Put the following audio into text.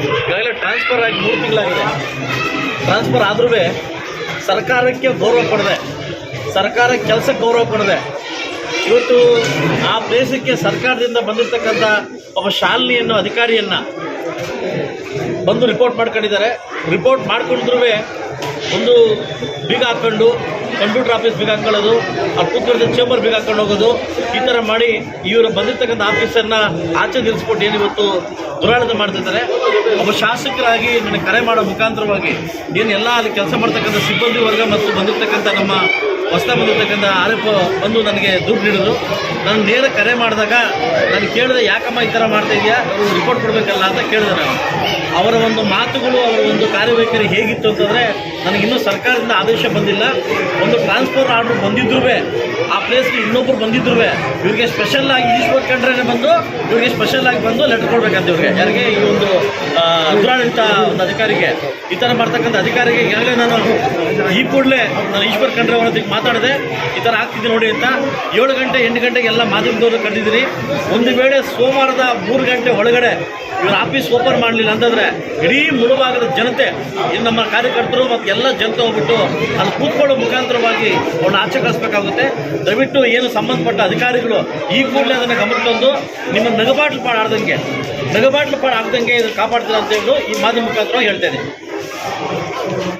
ಈಗಾಗಲೇ ಟ್ರಾನ್ಸ್ಫರ್ ಆಗಿ ಮೂರು ತಿಂಗಳಾಗಿದೆ. ಟ್ರಾನ್ಸ್ಫರ್ ಆದ್ರೂ ಸರ್ಕಾರಕ್ಕೆ ಗೌರವ ಕೊಡದೆ, ಸರ್ಕಾರ ಕೆಲಸಕ್ಕೆ ಗೌರವ ಕೊಡದೆ, ಇವತ್ತು ಆ ಪ್ಲೇಸಕ್ಕೆ ಸರ್ಕಾರದಿಂದ ಬಂದಿರತಕ್ಕಂಥ ಒಬ್ಬ ಶಾಲಿನಿ ಅನ್ನೋ ಅಧಿಕಾರಿಯನ್ನು ಬಂದು ರಿಪೋರ್ಟ್ ಮಾಡ್ಕೊಂಡಿದ್ದಾರೆ. ರಿಪೋರ್ಟ್ ಮಾಡಿಕೊಂಡ್ರೂ ಒಂದು ಬೀಗ ಹಾಕ್ಕೊಂಡು ಕಂಪ್ಯೂಟರ್ ಆಫೀಸ್ ಬೀಗ ಹಾಕೊಳ್ಳೋದು ಅವ್ರು ಕೂತ್ಕೊಂಡಿದ್ದ ಚೇಂಬರ್ ಬೀಗ ಹಾಕೊಂಡು ಹೋಗೋದು, ಈ ಥರ ಮಾಡಿ ಇವರು ಬಂದಿರ್ತಕ್ಕಂಥ ಆಫೀಸರ್ನ ಆಚೆ ನಿಲ್ಲಿಸ್ಬಿಟ್ಟು ಏನು ಇವತ್ತು ದುರಾಡಳಿತ ಮಾಡ್ತಿದ್ದಾರೆ ಒಬ್ಬ ಶಾಸಕರಾಗಿ ನನಗೆ ಕರೆ ಮಾಡೋ ಮುಖಾಂತರವಾಗಿ ಏನು ಎಲ್ಲ ಅಲ್ಲಿ ಕೆಲಸ ಮಾಡ್ತಕ್ಕಂಥ ಸಿಬ್ಬಂದಿ ವರ್ಗ ಮತ್ತು ಬಂದಿರತಕ್ಕಂಥ ನಮ್ಮ ಹೊಸ ಬಂದಿರ್ತಕ್ಕಂಥ ಆರ್ ಎಫ್ ಬಂದು ನನಗೆ ದುಡ್ಡು ನೀಡಿದ್ರು ನಾನು ನೇರ ಕರೆ ಮಾಡಿದಾಗ ನಾನು ಕೇಳಿದೆ, ಯಾಕಮ್ಮ ಈ ಥರ ಮಾಡ್ತಾ ಇದೆಯಾ? ರಿಪೋರ್ಟ್ ಕೊಡಬೇಕಲ್ಲ ಅಂತ ಕೇಳಿದೆ ನಾನು. ಅವರ ಒಂದು ಮಾತುಗಳು, ಅವರ ಒಂದು ಕಾರ್ಯವೈಖರಿ ಹೇಗಿತ್ತು ಅಂತಂದರೆ, ನನಗಿನ್ನೂ ಸರ್ಕಾರದಿಂದ ಆದೇಶ ಬಂದಿಲ್ಲ. ಒಂದು ಟ್ರಾನ್ಸ್ಫರ್ ಆರ್ಡರ್ ಬಂದಿದ್ರೂ ಪ್ಲೇಸ್ಗೆ ಇನ್ನೊಬ್ರು ಬಂದಿದ್ರು ಇವ್ರಿಗೆ ಸ್ಪೆಷಲ್ ಆಗಿ ಈಶ್ವರ್ ಖಂಡ್ರೆ ಬಂದು, ಇವ್ರಿಗೆ ಸ್ಪೆಷಲ್ ಆಗಿ ಬಂದು ಲೆಟರ್ ಕೊಡ್ಬೇಕಂತ ಇವ್ರಿಗೆ. ಯಾರಿಗೆ ಈ ಒಂದು ಉದ್ರಾಡಳಿತ ದುರಾಡಳಿತ ಒಂದು ಅಧಿಕಾರಿಗೆ, ಈ ಥರ ಮಾಡ್ತಕ್ಕಂಥ ಅಧಿಕಾರಿಗೆ ಈಗಾಗಲೇ ನಾನು ಈ ಕೂಡಲೇ ನಾನು ಈಶ್ವರ್ ಖಂಡ್ರೆ ಅವರ ಜೊತೆಗೆ ಮಾತಾಡಿದೆ. ಈ ಥರ ಆಗ್ತಿದೆ ನೋಡಿ ಅಂತ. ಏಳು ಗಂಟೆ, ಎಂಟು ಗಂಟೆಗೆ ಎಲ್ಲ ಮಾಧ್ಯಮದವರು ಕಂಡಿದ್ದೀನಿ. ಒಂದು ವೇಳೆ ಸೋಮವಾರದ ಮೂರು ಗಂಟೆ ಒಳಗಡೆ ಇವ್ರ ಆಫೀಸ್ ಓಪನ್ ಮಾಡಲಿಲ್ಲ ಅಂತಂದರೆ ಇಡೀ ಮುಳುಭಾಗದ ಜನತೆ ನಮ್ಮ ಕಾರ್ಯಕರ್ತರು ಮತ್ತು ಎಲ್ಲ ಜನತೆ ಹೋಗ್ಬಿಟ್ಟು ಅಲ್ಲಿ ಕೂತ್ಕೊಳ್ಳೋ ಮುಖಾಂತರವಾಗಿ ಅವ್ರನ್ನ ಆಚೆ ಕಳಿಸ್ಬೇಕಾಗುತ್ತೆ. ದಯವಿಟ್ಟು ಏನು ಸಂಬಂಧಪಟ್ಟ ಅಧಿಕಾರಿಗಳು ಈ ಕೂಡಲೇ ಅದನ್ನು ಗಮನ ತಂದು ನಿಮ್ಮ ನಗಬಾಟ್ಲು ಪಾಡು ಆಡ್ದಂಗೆ, ನಗಬಾಟ್ಲು ಪಾಡು ಆಗ್ದಂಗೆ ಇದನ್ನು ಕಾಪಾಡ್ತಾರೆ ಅಂತ ಹೇಳಿ ಈ ಮಾಧ್ಯಮ ಮುಖಾಂತರ ಹೇಳ್ತೇನೆ